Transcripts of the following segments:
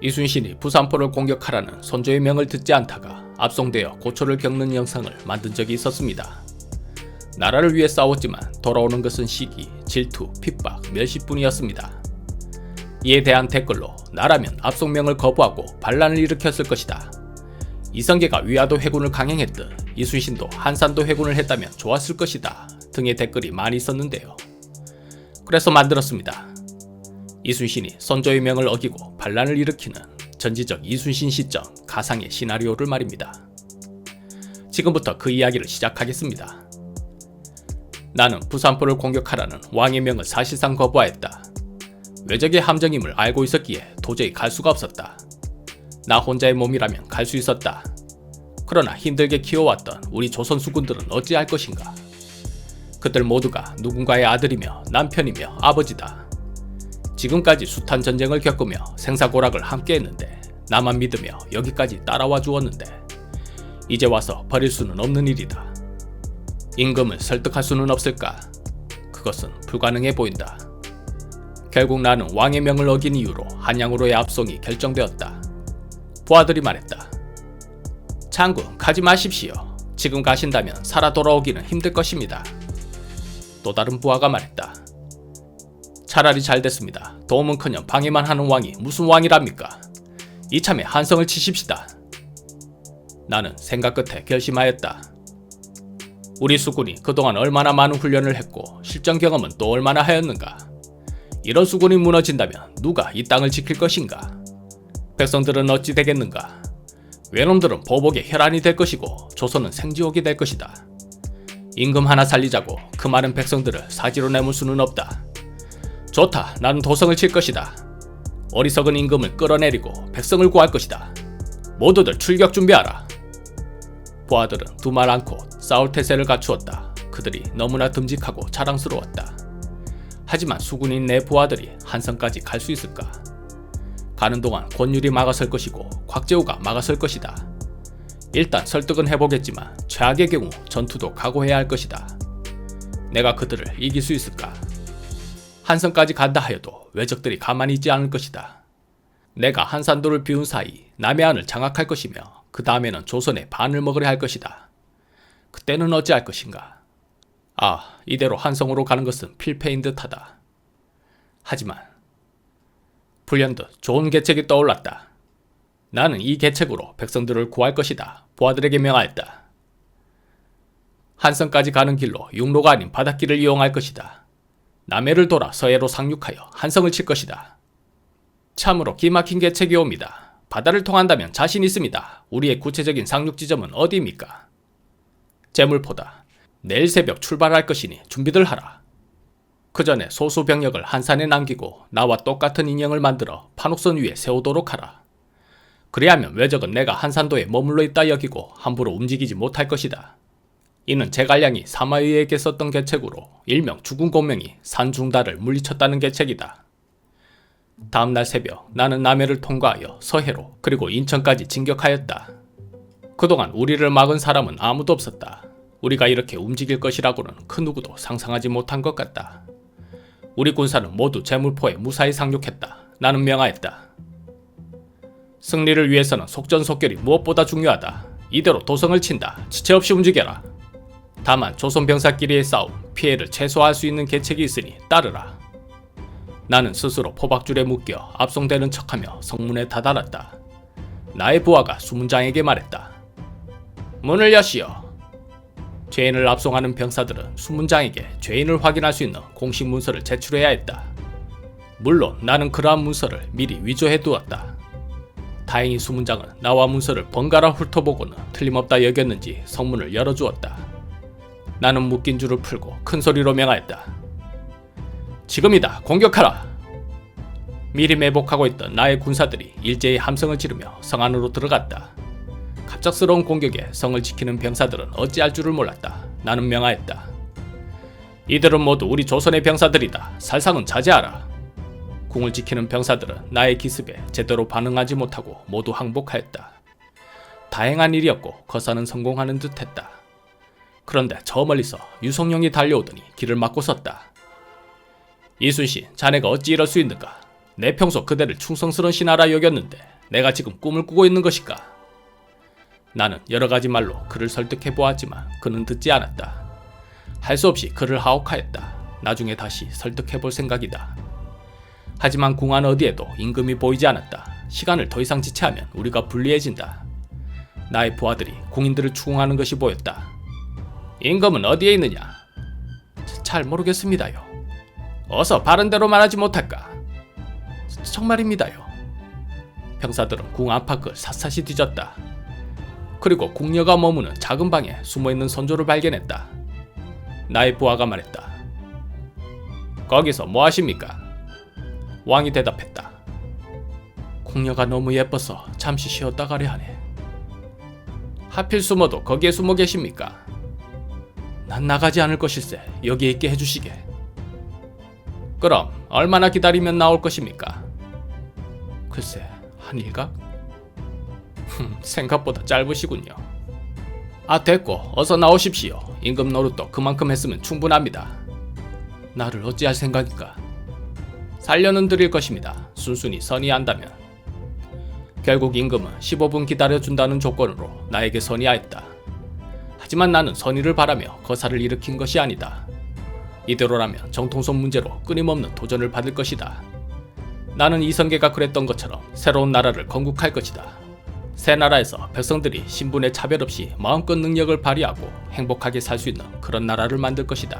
이순신이 부산포를 공격하라는 선조의 명을 듣지 않다가 압송되어 고초를 겪는 영상을 만든 적이 있었습니다. 나라를 위해 싸웠지만 돌아오는 것은 시기, 질투, 핍박, 멸시뿐이었습니다. 이에 대한 댓글로 나라면 압송명을 거부하고 반란을 일으켰을 것이다. 이성계가 위화도 회군을 강행했듯 이순신도 한산도 회군을 했다면 좋았을 것이다 등의 댓글이 많이 있었는데요. 그래서 만들었습니다. 이순신이 선조의 명을 어기고 반란을 일으키는 전지적 이순신 시점 가상의 시나리오를 말입니다. 지금부터 그 이야기를 시작하겠습니다. 나는 부산포를 공격하라는 왕의 명을 사실상 거부하였다. 외적의 함정임을 알고 있었기에 도저히 갈 수가 없었다. 나 혼자의 몸이라면 갈 수 있었다. 그러나 힘들게 키워왔던 우리 조선 수군들은 어찌할 것인가? 그들 모두가 누군가의 아들이며 남편이며 아버지다. 지금까지 숱한 전쟁을 겪으며 생사고락을 함께 했는데 나만 믿으며 여기까지 따라와 주었는데 이제 와서 버릴 수는 없는 일이다. 임금을 설득할 수는 없을까? 그것은 불가능해 보인다. 결국 나는 왕의 명을 어긴 이유로 한양으로의 압송이 결정되었다. 부하들이 말했다. 장군, 가지 마십시오. 지금 가신다면 살아 돌아오기는 힘들 것입니다. 또 다른 부하가 말했다. 차라리 잘 됐습니다. 도움은커녕 방해만 하는 왕이 무슨 왕이랍니까? 이참에 한성을 치십시다. 나는 생각 끝에 결심하였다. 우리 수군이 그동안 얼마나 많은 훈련을 했고 실전 경험은 또 얼마나 하였는가? 이런 수군이 무너진다면 누가 이 땅을 지킬 것인가? 백성들은 어찌 되겠는가? 외놈들은 보복의 혈안이 될 것이고 조선은 생지옥이 될 것이다. 임금 하나 살리자고 그 많은 백성들을 사지로 내몰 수는 없다. 좋다. 나는 도성을 칠 것이다. 어리석은 임금을 끌어내리고 백성을 구할 것이다. 모두들 출격 준비하라. 부하들은 두 말 않고 싸울 태세를 갖추었다. 그들이 너무나 듬직하고 자랑스러웠다. 하지만 수군인 내 부하들이 한성까지 갈 수 있을까? 가는 동안 권율이 막아설 것이고 곽재우가 막아설 것이다. 일단 설득은 해보겠지만 최악의 경우 전투도 각오해야 할 것이다. 내가 그들을 이길 수 있을까? 한성까지 간다 하여도 외적들이 가만히 있지 않을 것이다. 내가 한산도를 비운 사이 남해안을 장악할 것이며 그 다음에는 조선의 반을 먹으려 할 것이다. 그때는 어찌할 것인가? 아, 이대로 한성으로 가는 것은 필패인 듯하다. 하지만 불현듯 좋은 계책이 떠올랐다. 나는 이 계책으로 백성들을 구할 것이다. 부하들에게 명하였다. 한성까지 가는 길로 육로가 아닌 바닷길을 이용할 것이다. 남해를 돌아 서해로 상륙하여 한성을 칠 것이다. 참으로 기막힌 계책이 옵니다. 바다를 통한다면 자신 있습니다. 우리의 구체적인 상륙 지점은 어디입니까? 재물포다. 내일 새벽 출발할 것이니 준비들 하라. 그 전에 소수 병력을 한산에 남기고 나와 똑같은 인형을 만들어 판옥선 위에 세우도록 하라. 그리하면 외적은 내가 한산도에 머물러 있다 여기고 함부로 움직이지 못할 것이다. 이는 제갈량이 사마의에게 썼던 계책으로 일명 죽은 공명이 산중달을 물리쳤다는 계책이다. 다음날 새벽 나는 남해를 통과하여 서해로 그리고 인천까지 진격하였다. 그동안 우리를 막은 사람은 아무도 없었다. 우리가 이렇게 움직일 것이라고는 그 누구도 상상하지 못한 것 같다. 우리 군사는 모두 제물포에 무사히 상륙했다. 나는 명하였다. 승리를 위해서는 속전속결이 무엇보다 중요하다. 이대로 도성을 친다. 지체 없이 움직여라. 다만 조선 병사끼리의 싸움, 피해를 최소화할 수 있는 계책이 있으니 따르라. 나는 스스로 포박줄에 묶여 압송되는 척하며 성문에 다다랐다. 나의 부하가 수문장에게 말했다. 문을 여시오. 죄인을 압송하는 병사들은 수문장에게 죄인을 확인할 수 있는 공식 문서를 제출해야 했다. 물론 나는 그러한 문서를 미리 위조해 두었다. 다행히 수문장은 나와 문서를 번갈아 훑어보고는 틀림없다 여겼는지 성문을 열어주었다. 나는 묶인 줄을 풀고 큰 소리로 명하였다. 지금이다. 공격하라. 미리 매복하고 있던 나의 군사들이 일제히 함성을 지르며 성 안으로 들어갔다. 갑작스러운 공격에 성을 지키는 병사들은 어찌할 줄을 몰랐다. 나는 명하였다. 이들은 모두 우리 조선의 병사들이다. 살상은 자제하라. 궁을 지키는 병사들은 나의 기습에 제대로 반응하지 못하고 모두 항복하였다. 다행한 일이었고 거사는 성공하는 듯했다. 그런데 저 멀리서 유성룡이 달려오더니 길을 막고 섰다. 이순신, 자네가 어찌 이럴 수 있는가? 내 평소 그대를 충성스러운 신하라 여겼는데 내가 지금 꿈을 꾸고 있는 것일까? 나는 여러 가지 말로 그를 설득해 보았지만 그는 듣지 않았다. 할 수 없이 그를 하옥하였다. 나중에 다시 설득해 볼 생각이다. 하지만 궁안 어디에도 임금이 보이지 않았다. 시간을 더 이상 지체하면 우리가 불리해진다. 나의 부하들이 궁인들을 추궁하는 것이 보였다. 임금은 어디에 있느냐? 잘 모르겠습니다요. 어서 바른 대로 말하지 못할까? 정말입니다요. 병사들은 궁 안팎을 샅샅이 뒤졌다. 그리고 궁녀가 머무는 작은 방에 숨어있는 선조를 발견했다. 나의 부하가 말했다. 거기서 뭐 하십니까? 왕이 대답했다. 궁녀가 너무 예뻐서 잠시 쉬었다 가려 하네. 하필 숨어도 거기에 숨어 계십니까? 난 나가지 않을 것일세. 여기에 있게 해주시게. 그럼 얼마나 기다리면 나올 것입니까? 글쎄, 한 일각? 흠, 생각보다 짧으시군요. 아 됐고 어서 나오십시오. 임금 노릇도 그만큼 했으면 충분합니다. 나를 어찌할 생각인가? 살려는 드릴 것입니다. 순순히 선의한다면. 결국 임금은 15분 기다려준다는 조건으로 나에게 선의하였다. 하지만 나는 선의를 바라며 거사를 일으킨 것이 아니다. 이대로라면 정통성 문제로 끊임없는 도전을 받을 것이다. 나는 이성계가 그랬던 것처럼 새로운 나라를 건국할 것이다. 새 나라에서 백성들이 신분의 차별 없이 마음껏 능력을 발휘하고 행복하게 살 수 있는 그런 나라를 만들 것이다.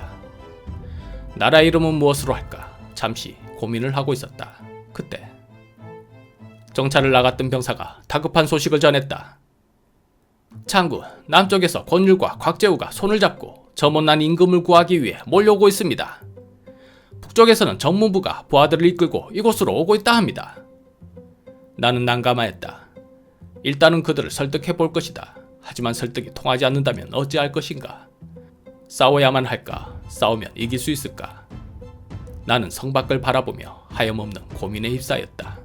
나라 이름은 무엇으로 할까? 잠시 고민을 하고 있었다. 그때 정찰을 나갔던 병사가 다급한 소식을 전했다. 장군, 남쪽에서 권율과 곽재우가 손을 잡고 저 못난 임금을 구하기 위해 몰려오고 있습니다. 북쪽에서는 정무부가 부하들을 이끌고 이곳으로 오고 있다 합니다. 나는 난감하였다. 일단은 그들을 설득해 볼 것이다. 하지만 설득이 통하지 않는다면 어찌할 것인가? 싸워야만 할까? 싸우면 이길 수 있을까? 나는 성 밖을 바라보며 하염없는 고민에 휩싸였다.